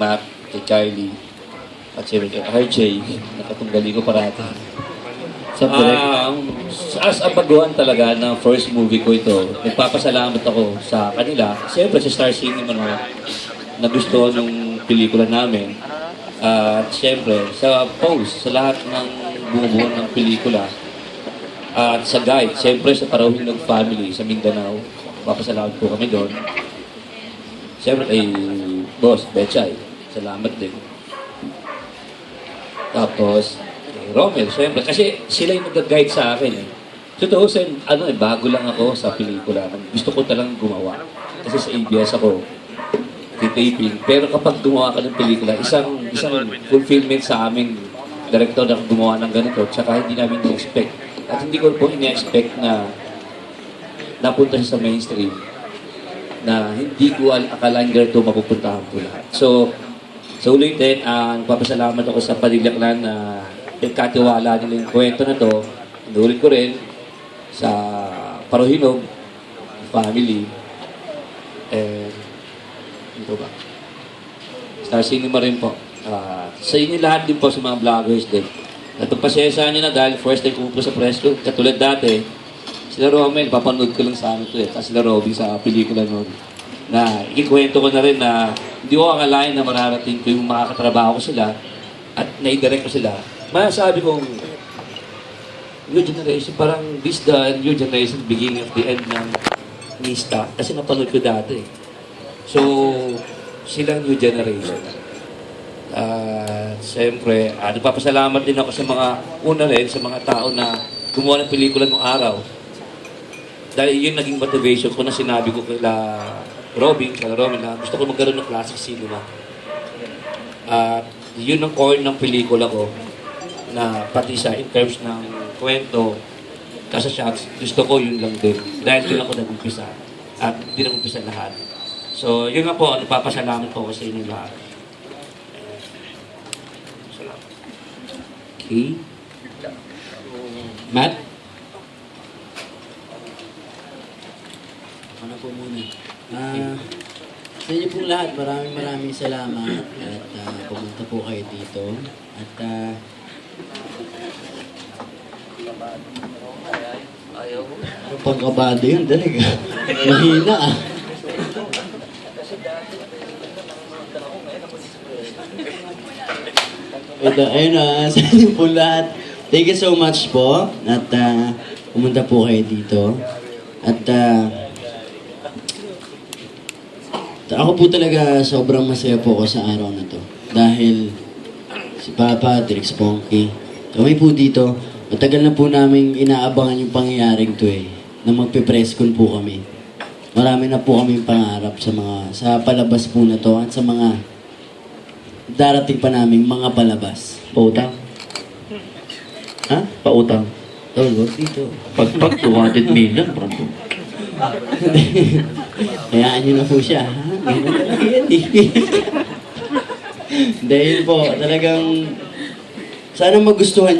Matt, kay Charlie, at kay RJ, nakatunggali ko parati. Sa direct. Ah, as a baguhan talaga ng first movie ko ito, nagpapasalamat ako sa kanila. Siyempre sa Star Cinema no, na gusto ng pelikula namin. At siyempre sa post, sa lahat ng bumubuo ng pelikula. At sa guide, siyempre sa Parawinog Family sa Mindanao. Papasalamat po kami doon. Siyempre kay Boss Bechay, salamat din. Tapos, kay Romel, syempre, kasi sila yung nag-guide sa akin eh. 2000, ano eh, bago lang ako sa pelikula. Gusto ko talagang gumawa. Kasi sa ABS ako, taping. Pero kapag gumawa ka ng pelikula, isang, isang fulfillment sa aming director na gumawa ng ganito, tsaka hindi namin na-expect. At hindi ko po ina-expect na napunta siya sa mainstream na hindi ko al- akalain ganito mapupuntahan ko lahat. So, sa ulitin, ang papasalamat ako sa Padilaklan na nagkatiwala nila yung kwento na to. Inulit ko rin sa Parohinog family. And, ito ba? Star Cinema rin po. Ah, sa inyo lahat din po sa mga vloggers din. At pagpasensyahan nyo na dahil first time pumunta sa press ko, katulad dati, sila Romel, papanood ko lang sa ano to eh. Tapos sila Robin sa pelikula noon. Na ikikwento ko na rin na hindi ko akalain na mararating ko yung makakatrabaho ko sila at naidirect ko sila. Masasabi kong new generation, parang this the new generation beginning of the end ng Nista. Kasi napanood ko dati. So, silang new generation. At siyempre, uh, nagpapasalamat din ako sa mga, una rin, sa mga tao na gumawa ng pelikula ng araw. Dahil yun naging motivation ko na sinabi ko kila Robin, kala Robin na gusto ko magkaroon ng classic cinema. At yun ang core ng pelikula ko na pati sa in terms ng kwento, kasi shots, gusto ko yun lang din. Dahil doon ako nag-umpisa. At hindi nag-umpisa lahat. So, yun nga po, nagpapasalamat po ako sa inyo lahat. Salamat. Okay. Matt? Ano po muna? Ah, sa inyo pong lahat, maraming maraming salamat at ah, pumunta po kayo dito. At ah, ano pang kabado yun talaga? Mahina ah. Ito, ayun na, sa inyo po lahat. Thank you so much po. At ah, pumunta po kayo dito. At ah, ako po talaga sobrang masaya po ako sa araw na to. Dahil si Papa, Direk Sponky, kami po dito, matagal na po namin inaabangan yung pangyayaring to eh. Na magpe-press con po kami. Marami na po kami pangarap sa mga sa palabas po na to at sa mga darating pa naming mga palabas. Pautang. Ha? Pautang. Tol, wag dito. Pagpag 200 million, bro. Hayaan nyo na po siya. Dahil po, talagang sana magustuhan